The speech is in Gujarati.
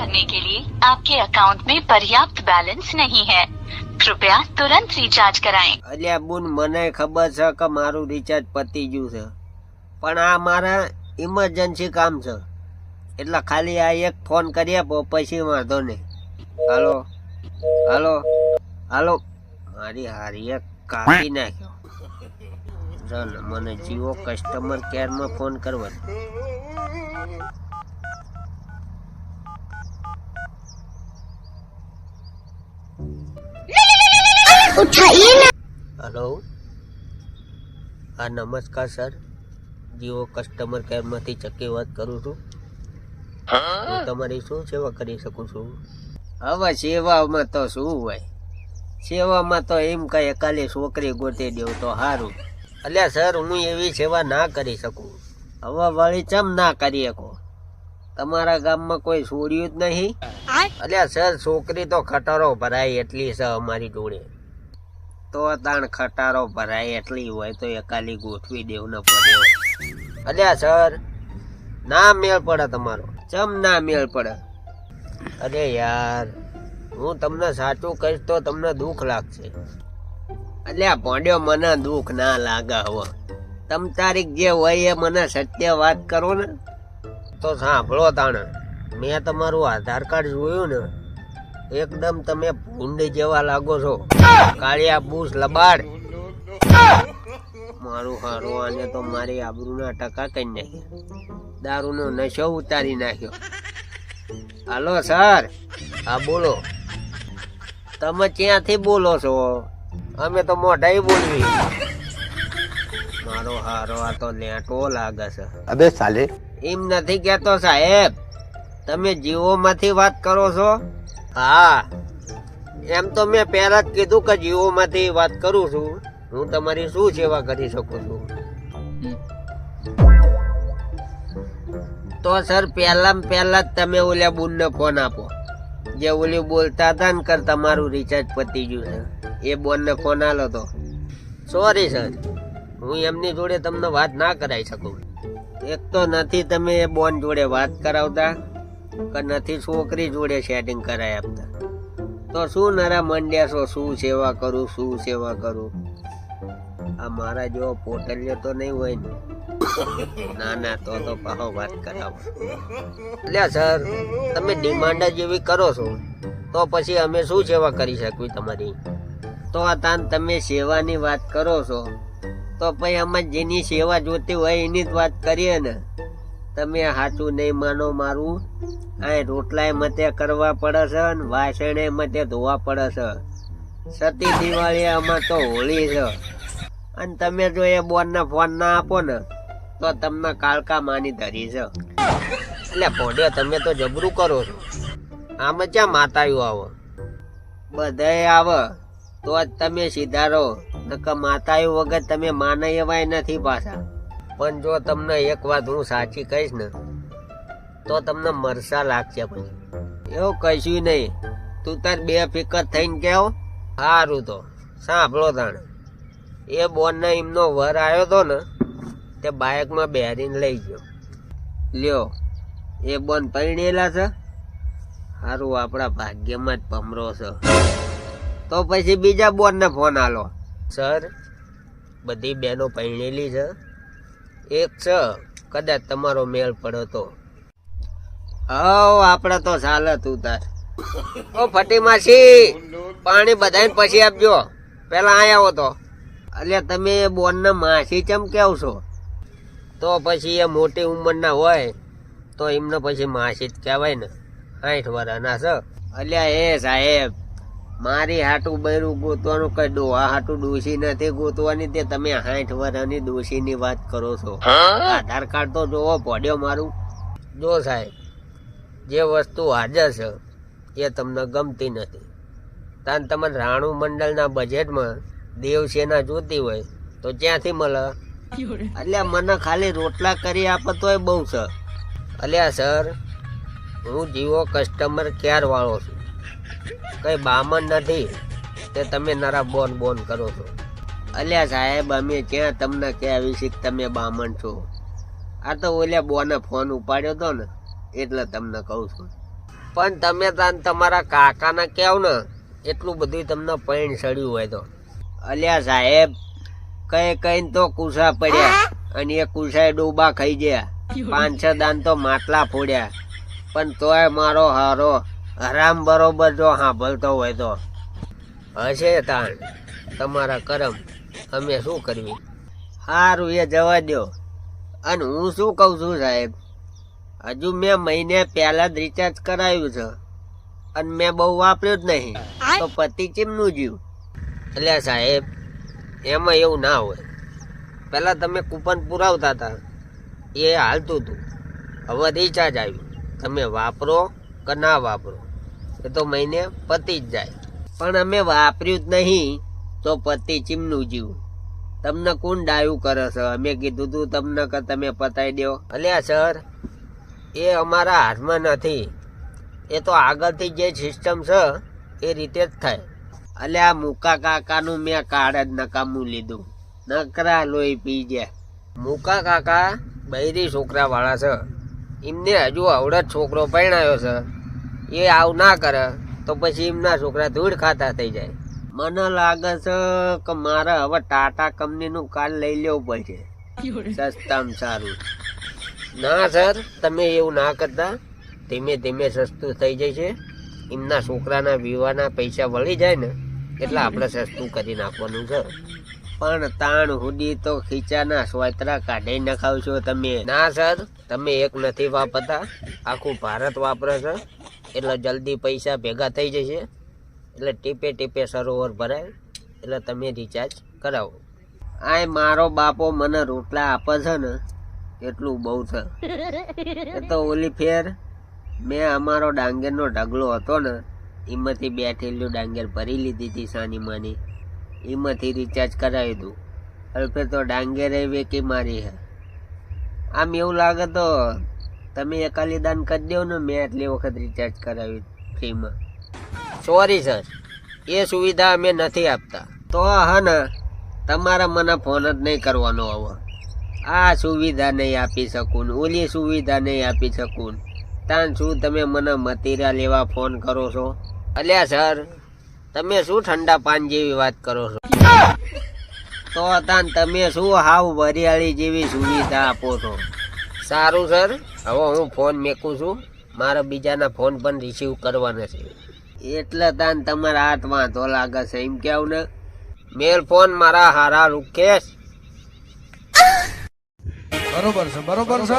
करने के लिए आपके अकाउंट में पर्याप्त बैलेंस नहीं है कृपया तुरंत रिचार्ज कराएं। અલ્યા બુન મને ખબર છે કે મારું રિચાર્જ પતી ગયું છે પણ આ મારા ઇમરજન્સી કામ છે એટલે ખાલી આ એક ફોન કરી આપો પછી વાંધો નહીં હાલો હાલો હાલો મારી હારી એક કાપી નાખ્યો જન મને જીઓ કસ્ટમર કેરમાં ફોન કરવાનો હલો. હા નમસ્કાર સર. જીઓ કસ્ટમર કેરમાંથી ચક્કી વાત કરું છું. હું તમારી શું સેવા કરી શકું છું? હવે સેવામાં તો શું હોય? સેવામાં તો એમ કઈ કાલે છોકરી ગોતી દેવું તો સારું અલ્યા સર હું એવી સેવા ના કરી શકું. હવે વળી ચમ ના કરી શકો? તમારા ગામમાં કોઈ છોડ્યું જ નહીં? અલ્યા સર છોકરી તો ખટારો ભરાય એટલી છે અમારી જોડે. તો તાણ ખટારો ભરાય એટલી હોય તો એકાલી ગોઠવી દેવું ન પડે. અલ્યા સર, ના મેળ પડે તમારો. ચમ ના મેળ પડે? અરે યાર, હું તમને સાચું કહીશ તો તમને દુઃખ લાગશે. અલ્યા ભોંડ્યો મને દુઃખ ના લાગે હવે તમ તારીખ જે હોય એ મને સત્ય વાત કરો ને. તો સાંભળો તાણે, મેં તમારું આધાર કાર્ડ જોયું ને. એકદમ તમે ભૂંડ જેવા લાગો છો. કાળિયા બૂસ લબાડ. મારું હારું આને તો મારી આબરૂના ટકા કરી નાખ્યા દારૂનો નશો ઉતારી નાખ્યો. Hello sir. હા બોલો. તમે ક્યાંથી બોલો છો? અમે તો મોઢાઈ બોલવી મારો હારો આ તો લેટો લાગે છે. અબે સાલે. એમ નથી કેતો સાહેબ. તમે જીઓ માંથી વાત કરો છો? હા. એમ તો મેં પહેલા જ કીધું કે જીઓ માંથી વાત કરું છું. હું તમારી શું સેવા કરી શકું છું? તો સર પહેલા પહેલા જ તમે ઓલા બુનને ફોન આપો. જે ઓલી બોલતા હતા ને કર તમારું રિચાર્જ પતી ગયું છે. એ બોનને ફોન આલો તો. સોરી સર હું એમની જોડે તમને વાત ના કરાવી શકું. એક તો નથી તમે એ બોન જોડે વાત કરાવતા. કે નથી, છોકરી જોડે સેટિંગ કરાય આપતા તો શું નરા મંડ્યા છો? શું સેવા કરું? શું સેવા કરું? આ મારા જેવો પોટલ્યો તો નહીં હોય ને. ના ના, તો તો પાહો વાત કરાવો. એટલે સર, તમે ડિમાન્ડ જ એવી કરો છો. તો પછી અમે શું સેવા કરી શકવી તમારી? તો આ તાન તમે સેવાની વાત કરો છો. તો પછી અમે જેની સેવા જોતી હોય એની જ વાત કરીએ ને. તમે સાચું નહીં માનો મારું. આ રોટલાય મતે કરવા પડે છે અને વાસણે મતે ધોવા પડે છે. સતી દિવાળી આમાં તો હોળી છે. અને તમે જો એ બોનને ફોન ના આપો ને, તો તમને કાળકા માની ધરી છે. એટલે પોડ્યો તમે તો જબરું કરો છો. આમાં ક્યાં માતાયું આવો. બધાય આવે, તો જ તમે સીધારો નકર માતાયું વગર તમે માના એવાય નથી પાછા. પણ જો તમને એક વાત હું સાચી કહીશ ને તો તમને મરસા લાગશે પછી એવું કશું નહીં. તું તાર બે ફિકર થઈને કહેવ સારું તો. સાંભળો તાણે. એ બોનને એમનો વર આવ્યો તો ને, તે બાઇકમાં બેરીને લઈ ગયો. લ્યો, એ બોન પરણેલા છે. સારું આપણા ભાગ્યમાં જ ભમરો છે. તો પછી બીજા બોનને ફોન આલો. સર, બધી બેનો પરણેલી છે. એક છે, કદાચ તમારો મેળ પડ્યો તો. હવ આપણે તો ચાલે તું તાર. ઓ ફટી માસી પાણી બધાને પછી આપજો. પેલા આયા આવો તો. એટલે તમે બોનને માસી ચમ કેવ છો? તો પછી એ મોટી ઉંમરના હોય તો એમને પછી માસી જ કહેવાય ને. સાઠ વર્ષના છે. અલ્યા એ સાહેબ મારી હાટું બૈરું ગોતવાનું કઈ ડોહા હાટું ડોસી નથી ગોતવાની તે તમે સાઠ વર્ષની ડોસીની વાત કરો છો. આધાર કાર્ડ તો જોવો પડ્યો મારું. જો સાહેબ જે વસ્તુ હાજર છે, એ તમને ગમતી નથી. તાન તમે રાણુ મંડળના બજેટમાં દેવસેના જોતી હોય, તો ક્યાંથી મળે? એટલે મને ખાલી રોટલા કરી આપે તોય બહુ છે. અલ્યા, સર, હું જીવો કસ્ટમર કેર વાળો છું. કઈ બામણ નથી તે તમે નરા બોન બોન કરો છો. અલ્યા, સાહેબ, અમે ક્યાં તમને કહેવી છે તમે બામણ છો? આ તો ઓલ્યા બોને ફોન ઉપાડ્યો તો ને. એટલે તમને કહું છું. પણ તમે તાન તમારા કાકાને કહો ને, એટલું બધું તમને પૈણ સડ્યું હોય તો. અલ્યા સાહેબ, કઈ કઈ તો કુસા પડ્યા અને એ કુસાએ ડૂબા ખાઈ ગયા. પાંચ છ દાન તો માટલા ફોડ્યા. પણ તોય મારો હારો હરામ બરોબર જો સાંભળતો હોય તો. હશે તાણ, તમારા કરમ. અમે શું કરવી? સારું એ જવા દો અને હું શું કહું છું સાહેબ? હજુ મેં મહિને પહેલા જ રિચાર્જ કરાવ્યું છે. અને મેં બહુ વાપર્યું જ નહીં. તો પતિ ચીમનું જીવ. એટલે સાહેબ એમાં એવું ના હોય. પહેલાં તમે કૂપન પુરાવતા હતા. એ હાલતું હતું. હવે રિચાર્જ આવ્યું. તમે વાપરો કે ના વાપરો? એ તો મહિને પતી જ જાય. પણ અમે વાપર્યું જ નહીં તો પતિ ચીમનું જીવ. તમને કોણ ડાયું કરે છે? અમે કીધું તું તમને કે તમે પતાવી દો અલ્યા સર એ અમારા હાથમાં નથી. એ તો આગળથી જે સિસ્ટમ છે એ રીતે જ થાય. અલ્યા મુકા કાકાનું મેં કાર્ડ જ નકામું લીધું. નકરા લોહી પી ગયા. મુકા કાકા બૈરી છોકરાવાળા છે. એમને હજુ અવડત છોકરો પરણાયો છે. એ આવું ના કરે તો પછી એમના છોકરા ધૂળ ખાતા થઈ જાય. મને લાગે છે કે મારે હવે ટાટા કંપનીનું કાર્ડ લઈ લેવું પડશે. સસ્તામાં સારું. ના, સર, તમે એવું ના કરતા. ધીમે ધીમે સસ્તું થઈ જાય છે એમના છોકરાના વિવાહના પૈસા વળી જાય ને, એટલે આપણે સસ્તું કરી નાખવાનું છે પણ તાણ હુડી તો ખીચાના સ્વાતરા કાઢી નખાવશો તમે. ના, સર, તમે એક નથી વાપરતા. આખું ભારત વાપરે છે. એટલે જલ્દી પૈસા ભેગા થઈ જશે. એટલે ટીપે ટીપે સરોવર ભરાય. એટલે તમે રિચાર્જ કરાવો. આય, મારો બાપો મને રોટલા આપે છે ને એટલું બહુ છે. એ તો ઓલી ફેર, મેં અમારો ડાંગરનો ઢગલો હતો ને, એમાંથી બે ઠેલ્યું ડાંગર ભરી લીધી હતી સાની માની એમાંથી રિચાર્જ કરાવી દઉં અલ્પે તો ડાંગર વેકી મારી હે. આમ એવું લાગે તો તમે એકાલી દાન કરી દો ને, મેં આટલી વખત રિચાર્જ કરાવી ફ્રીમાં. સોરી સર એ સુવિધા અમે નથી આપતા. તો હા ને, તમારા મને ફોન જ નહીં કરવાનો હવે આ સુવિધા નહીં આપી શકું ઓલી સુવિધા નહીં આપી શકું તાન શું તમે મને મતીરા લેવા ફોન કરો છો? અલ્યા સર, તમે શું ઠંડા પાન જેવી વાત કરો છો? તો તાન તમે શું હાવ વરિયાળી જેવી સુવિધા આપો છો? સારું સર, હવે હું ફોન મેકું છું. મારા બીજાના ફોન પણ રિસીવ કરવાના છે. એટલે તાન તમારા હાથમાં વાંધો લાગે છે, એમ કેવું ને? મેલ ફોન મારા હારા રૂકેશ બરોબર છે બરોબર છે